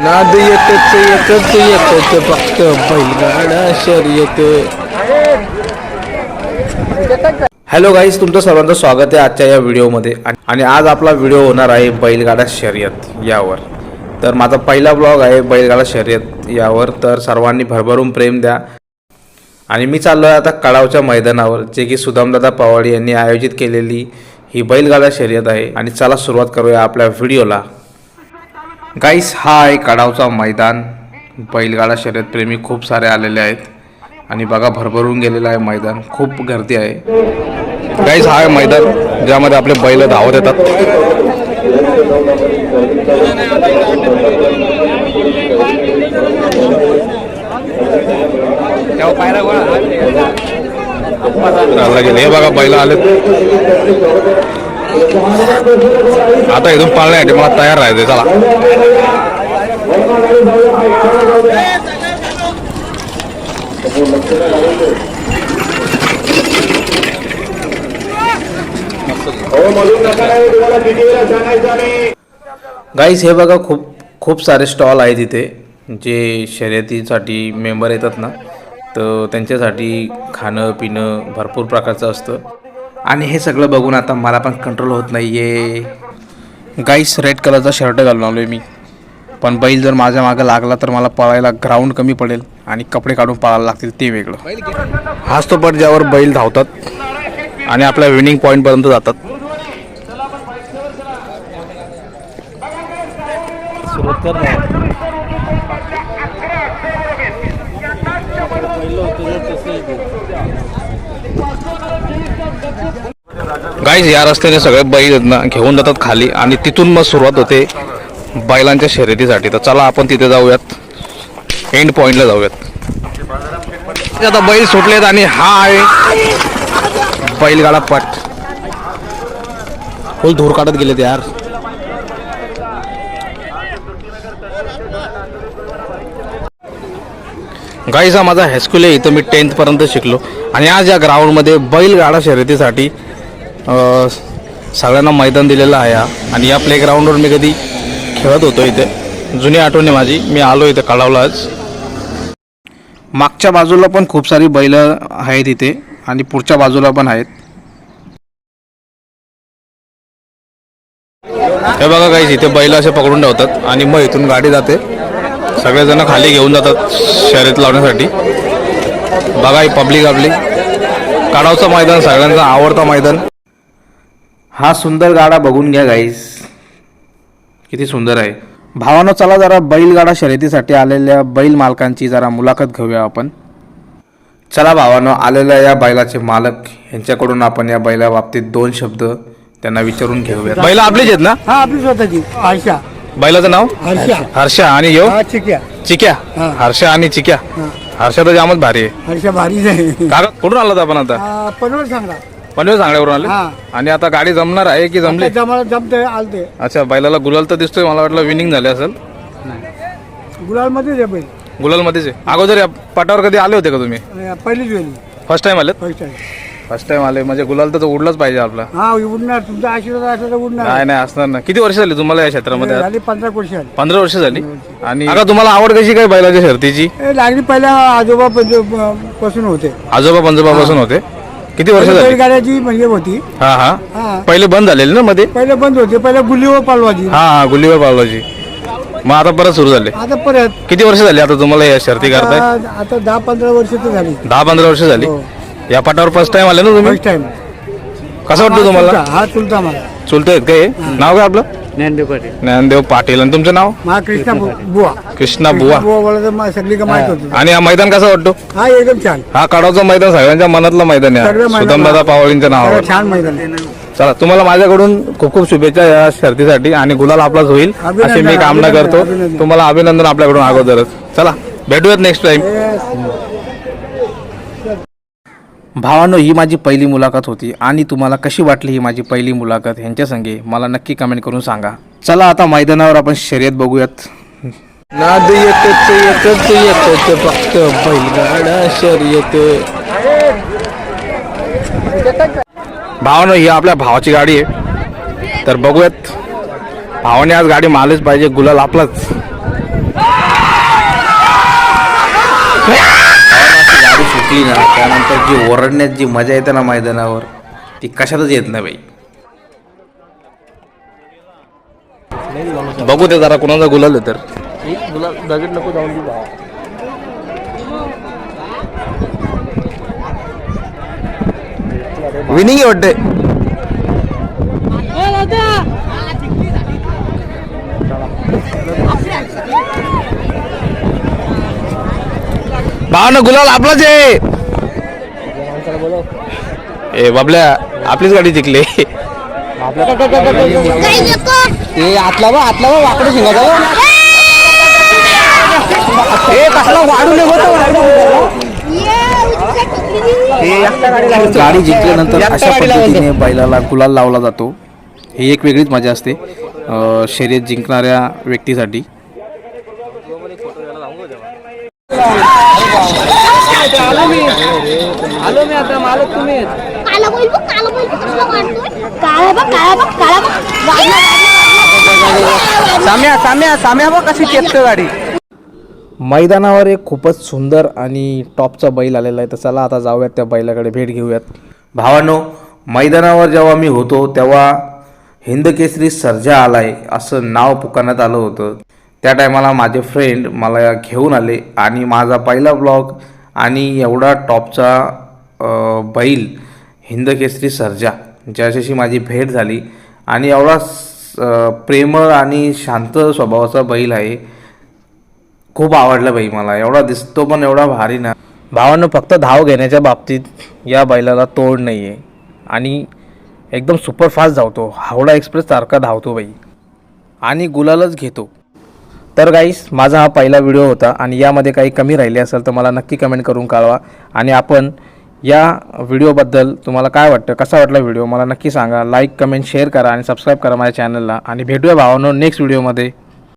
नाद येतच येतच येतच फक्त बैलगाडा शर्यत. हॅलो गाईज तुमचं सर्वांचं स्वागत आहे आजच्या या व्हिडिओमध्ये. आणि- आज आपला व्हिडिओ होणार आहे बैलगाडा शर्यत यावर. तर माझा पहिला ब्लॉग आहे बैलगाडा शर्यत यावर. तर सर्वांनी भरभरून प्रेम द्या. आणि मी चाललो आहे आता कडावच्या मैदानावर जे की सुदामदादा पवाडी यांनी आयोजित केलेली ही बैलगाडा शर्यत आहे. आणि चला सुरुवात करूया आपल्या व्हिडिओला. गाईस हा आहे कडावचा मैदान. बैलगाडा शर्यत प्रेमी खूप सारे आलेले आहेत. आणि बघा भरभरून गेलेलं आहे मैदान. खूप गर्दी आहे. गाईस हा आहे मैदान ज्यामध्ये आपले बैल धावत येतात. गेले. हे बघा बैल आलेत. आता इथून पाळण्यासाठी मला तयार राहते चला. गाईस हे बघा खूप खूप सारे स्टॉल आहेत इथे जे शर्यतीसाठी मेंबर येतात ना तर त्यांच्यासाठी खाणं पिणं भरपूर प्रकारचं असतं. आणि हे सगळं बघून आता मला पण कंट्रोल होत नाही आहे गाईस रेड कलरचा शर्ट घालून आलो आहे मी. पण बैल जर माझ्या मागं लागला तर मला पळायला ग्राउंड कमी पडेल आणि कपडे काढून पळायला लागतील ते वेगळं. हाच तो पट ज्यावर बैल धावतात आणि आपल्या विनिंग पॉईंटपर्यंत जातात. गाईज या रस्त्याने सगळे बैल आहेत ना घेऊन जातात खाली आणि तिथून मग सुरुवात होते बैलांच्या शर्यतीसाठी. तर चला आपण तिथे जाऊयात. एंड पॉईंटला जाऊयात. आता बैल सुटलेत आणि हा आहे बैलगाडा पट. फुल धूर काढत गेलेत यार. गाईज हा माझा हायस्कूल आहे. इथं मी टेन्थपर्यंत शिकलो. आणि आज या ग्राउंडमध्ये बैलगाडा शर्यतीसाठी सगळ्यांना मैदान दिलेलं आहे हा. आणि या प्लेग्राऊंडवर मी कधी खेळत होतो इथे. जुनी आठवण आहे माझी. मी आलो इथे कळावला आज. मागच्या बाजूला पण खूप सारी बैल आहेत इथे आणि पुढच्या बाजूला पण आहेत. हे बघा काही इथे बैल असे पकडून ठेवतात आणि मग इथून गाडी जाते. सगळेजण खाली घेऊन जातात शर्यत लावण्यासाठी. बघा ही पब्लिक आपली. काढावचं मैदान सगळ्यांचा आवडता मैदान. हा सुंदर गाडा बघून घ्या गाईस किती सुंदर आहे. भावानं चला जरा बैलगाडा शर्यतीसाठी आलेल्या बैल मालकांची जरा मुलाखत घेऊया आपण. चला भावानं आलेल्या या बैलाचे मालक यांच्याकडून आपण या बैला बाबतीत दोन शब्द त्यांना विचारून घेऊया बैल आपलीच आहेत ना? हा आपली स्वतःची. आयशा बैलाचं नाव? हर्षा. हर्षा आणि यो? हा चिक्या. चिक्या. हा. हर्षा आणि चिक्या. हर्षा तर जामच भारी आहे. हर्षा आहे. का कुठून आलात आपण आता? हा, पनवेल सांगा. पनवेल सांगण्यावरून आले? हा. आणि आता गाडी जमणार आहे की जमली? जमाला जमते आलते. अच्छा बैलाला गुलाल तर दिसतोय मला वाटलं विनिंग झाले असेल. गुलाल मध्येच आहे बैल. गुलाल मध्येच आहे. अगोदर या पटावर कधी आले होते का तुम्ही? आणि पहिलीच वेळी. फर्स्ट टाइम आले फर्स्ट टाइम फर्स्ट टाइम आले. म्हणजे गुलाल तर उडलाच पाहिजे आपला. हा उडणार. तुमचा आशीर्वाद असला तर उडणार. नाही नाही असणार ना किती वर्ष झाली तुम्हाला या क्षेत्रामध्ये? झाली पंधरा वर्ष झाली. पंधरा वर्ष झाली? आणि आता तुम्हाला आवड कशी काय बैलाच्या शर्तीची? लागली पहिल्या आजोबा पंज- पासून होते. आजोबा पंजोबापासून होते? किती वर्ष झाली? बैलगाड्याची म्हणजे होती. हा हा. हा. पहिले बंद झालेले ना मध्ये? पहिले बंद होते. पहिले गुलीवर पालवाजी. हा हा गुलीवर पावलाची मग आता परत सुरू झाले. आता परत. किती वर्ष झाली आता तुम्हाला या शर्ती करताय? आता आता दहा पंधरा वर्ष तर झाली. दहा पंधरा वर्ष झाली. हो. या पटावर फर्स्ट टाइम आले ना तुम्ही? फर्स्ट टाइम कसं वाटतं तुम्हाला? हा चुलता मला. चुलतंय काय हे? नाव काय आपलं? ज्ञानदेव पाटील. ज्ञानदेव पाटील. आणि तुमचं नाव? मा कृष्णा बु- बुवा. कृष्णा बुवा. बुवा बोला तर मा- सगळी का माहीत होती. आणि हा मैदान कसं वाटतो? हा एकदम छान. हा कडावचं मैदान सगळ्यांच्या मनातलं मैदान आहे. सगळं मैदान- सुदामदादा पावळींच्या नावावर सगळं छान मैदान आहे. चला तुम्हाला माझ्याकडून खूप खूप शुभेच्छा या शर्तीसाठी आणि गुलाल आपलाच होईल अभिनंदन, अशी मी कामना अभिनंदन, करतो. अभिनंदन. तुम्हाला अभिनंदन आपल्याकडून अगोदरच. चला भेटूयात नेक्स्ट टाइम भावानो ही माझी पहिली मुलाखत होती आणि तुम्हाला कशी वाटली ही माझी पहिली मुलाखत? ह्यांच्या संगे मला नक्की कमेंट करून सांगा. चला आता मैदानावर आपण शर्यत बघूयात. नाद एकच एकच एकच फक्त बैलगाडा शर्यत. भावानं ही आपल्या भावाची गाडी आहे. तर बघूयात. भावाने आज गाडी मारलीच पाहिजे गुलाल आपलाच. गाडी सुटली ना त्यानंतर जी ओरडण्यात जी मजा येते ना मैदानावर ती कशातच येत नाही बाई. बघू ते जरा कोणाचा गुलाल आहे तर. दगड नको जाऊन विनिंग आहे वाटते भावना गुलाल आपलाच आहे. ए बाबल्या आपलीच गाडी जिंकली. ए आतला बा आतला बा वाकडं शिंगाचा ए कसला वाढू गाडी जिंकल्यानंतर अशा पद्धतीने बैलाला गुलाल लावला जातो. ही एक वेगळीच मजा असते अं, शर्यत जिंकणाऱ्या व्यक्तीसाठी. आलो मी आता मालक तुम्ही काला बैल बघ काला बैल बघ कसला वाढतोय काळा बघ काळा बघ काळा बघ वाढला, वाढला, वाढला. साम्या साम्या साम्या बघ कशी केसतं गाडी. मैदानावर एक खूपच सुंदर आणि टॉपचा बैल आलेला आहे. तर चला आता जाऊयात त्या बैलाकडे भेट घेऊयात. भावानो मैदानावर जेव्हा मी होतो तेव्हा हिंदकेसरी सर्जा आलाय असं नाव पुकारण्यात आलं होतं. त्या टायमाला माझे फ्रेंड मला घेऊन आले आणि माझा पहिला ब्लॉग आणि एवढा टॉपचा बैल हिंदकेसरी सर्जा ज्याच्याशी माझी भेट झाली आणि एवढा प्रेमळ आणि शांत स्वभावाचा बैल आहे. खूप आवडलं बाई मला. एवढा दिसतो पण एवढा भारी ना. भावानं फक्त धाव घेण्याच्या बाबतीत या बैलाला तोड नाही आहे आणि एकदम सुपरफास्ट धावतो. हावडा एक्सप्रेस सारखा धावतो बाई. आणि गुलालच घेतो. तर गाईस माझा हा पहिला व्हिडिओ होता आणि यामध्ये काही कमी राहिले असेल तर मला नक्की कमेंट करून कळवा. आणि आपण या व्हिडिओबद्दल तुम्हाला काय वाटतं? कसा वाटला व्हिडिओ मला नक्की सांगा. लाईक कमेंट शेअर करा आणि सबस्क्राईब करा माझ्या चॅनलला आणि भेटूया भावानो नेक्स्ट व्हिडिओमध्ये